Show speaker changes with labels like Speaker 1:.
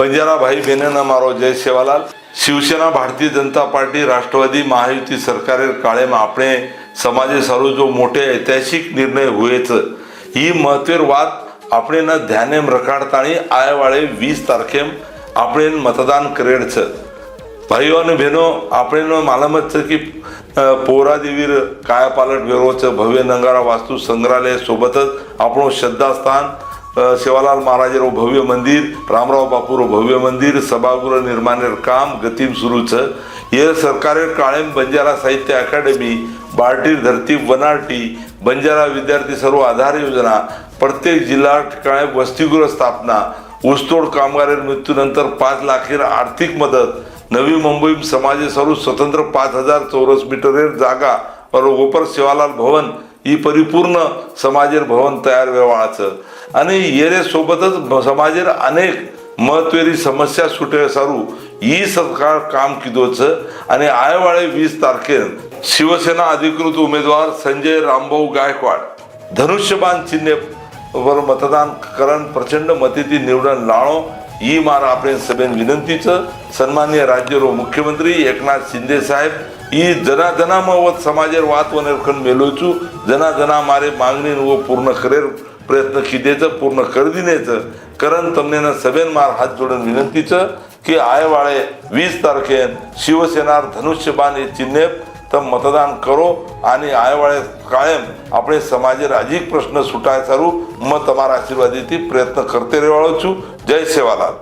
Speaker 1: बंजाराभाई बेनेना मारो जय सेवालाल. शिवसेना भारतीय जनता पार्टी राष्ट्रवादी महायुति सरकार काले में समाजे समाज जो मोटे ऐतिहासिक निर्णय हुए ही महत्वेर बात अपने न ध्यान रखाड़ता आए वाले वीस तारखे अपने मतदान करेड़ भाई भाइयों ने बहनों अपने न मालूम पोरा वेरो भव्य नंगारा वास्तु संग्रहालय सोबतच आपण श्रद्धास्थान सेवालाल महाराजेरो भव्य मंदिर रामराव बापूर भव्य मंदिर सभागृह निर्माण काम गतिम सुरूच. ये सरकारे काळेम बंजारा साहित्य अकॅडमी बार्टी धरती वनार्टी बंजारा विद्यार्थी सर्व आधार योजना प्रत्येक जिल्हा ठिकाणी वसतिगृह स्थापना ऊसतोड कामगार मृत्यूनंतर पाच लाखेर आर्थिक मदत नवी मुंबई समाजे सर्व स्वतंत्र पाच हजार चौरस मीटर जागा बरोबर शिवालाल भवन ही परिपूर्ण समाजेर भवन तयार व्हावाचं आणि येरेसोबतच समाजेर अनेक महत्वेरी समस्या सुटे सारू ही सरकार काम किदोच. आणि आयवाळे वीस तारखेर शिवसेना अधिकृत उमेदवार संजय रामभाऊ गायकवाड. धनुष्यबाण चिन्हे वर मतदान करण प्रचंड मतीથી निवडण लाळो ई मार आपल्या सगळ्यांनी विनंतीचं सन्मान्य राज्यरो मुख्यमंत्री एकनाथ शिंदे साहेब ई जना जना मत समाजेर वात निरखण मेलोचू जना जना मारे मागणी व पूर्ण करेर प्रयत्न कितेचं पूर्ण कर दिनेचं करण तमनेनं सभेन मार हात जोडून विनंतीचं की आयवाळे वीस तारखेन शिवसेना धनुष्यबाण हे चिन्हेप तर मतदान કરો અને આયવાળે કાયમ આપણે સમાજે અધિક પ્રશ્ન સુટાય સારું હું તમારા આશીર્વાદીથી પ્રયત્ન કરતે રહેવાળો છું જય સેવાલાલ